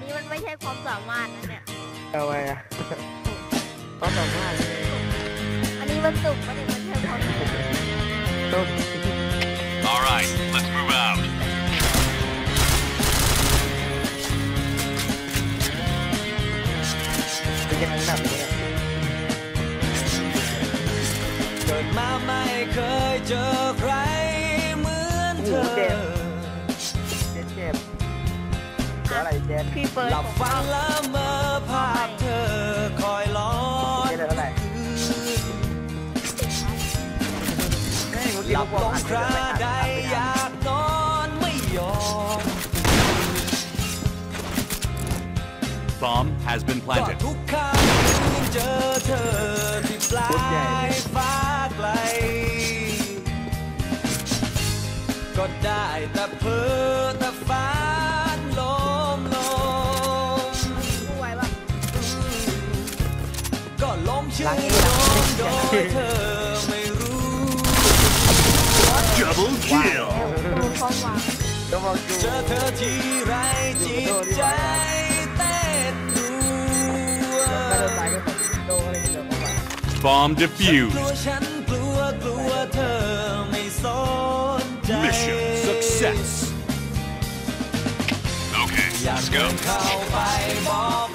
ใช่ความสามารถนะเนี่ยเอาไว้อะก็สามารถอันนี้มันสุกมันไม่ใช่ความสามารถ ต้น All right, let's move out. เป็นยังไงหนักเนี่ยเกิดมาไม่เคยเจอใคร พี่เฟิร์สหลับผมฝันละเมอภาพเธอคอยล้อนเจ็บเท่าไหร่หลับลงคราใดอยากนอนไม่ยอม Bomb has been ก็ planted. ทุกครั้งเจอเธอที่ปลายฟ้าไกล ก็ได้แต่เพ้อแต่ฝัน ก็ล้มชื่อโดนโดยเธอไม่รู้ Double kill. ดูความหวังก็บอกดูเจอเธอที่ไรจิตใจเต้นรัวก็โดนตายก็ของโดนอะไรเดี๋ยวเข้ามา Bomb กลัว defused. ฉันกลัวกลัวเธอไม่สนใจ Mission success. Okay, อยาก let's เดิ go.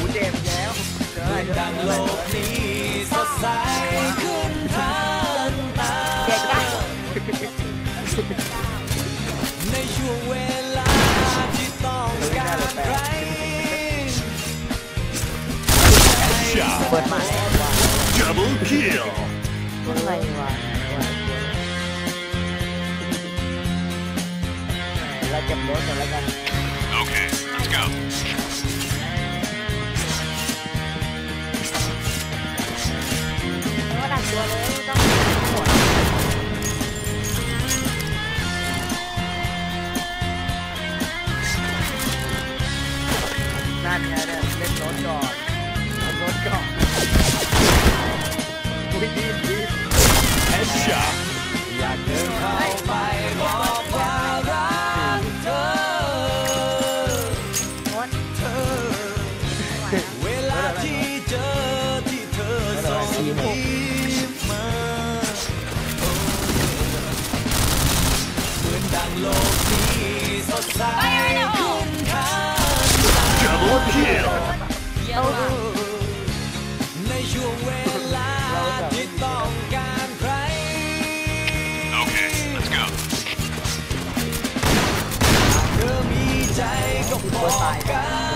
หเจ็บแล้วเจออะไรเรื่องดังโลกนี้สดใสขึ้นทันตาในช่วงเวลาที่ต้องการใคร Shot. เปิดมาแล้วว่ะ Double kill. อะไรวะเราเก็บรถกันแล้วกัน Okay, let's go. เวลาที่เจอที่เธอส่งยิ้มมาโอ้เหมือนดังโลกนี้สดใสขึ้นทัน Double kill. ในช่วงเวลาที่ต้องการใคร Okay, let's go. เธอมีใจก็บอกกัน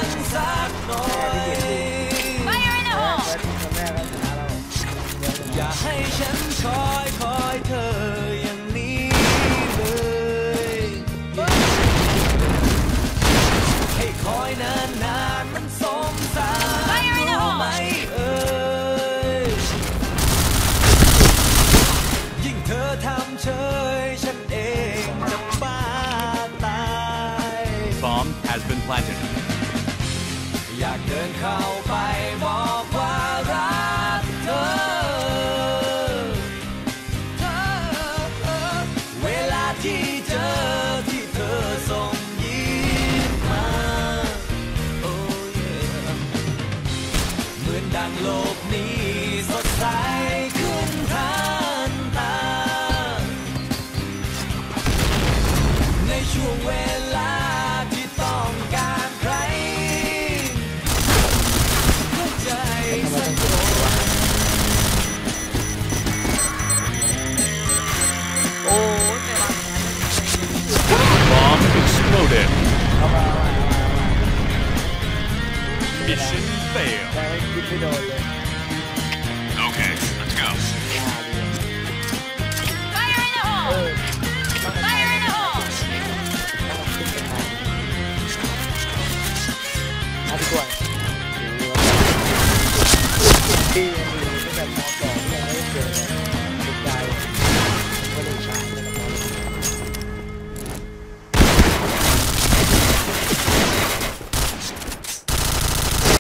has been planted. อยากเดินเข้าไปบอกว่ารักเธอเธอเวลาที่เจอที่เธอส่งยิ้มมาโอ้เย่เหมือนดังโลกนี้ Thank you for joining Fail.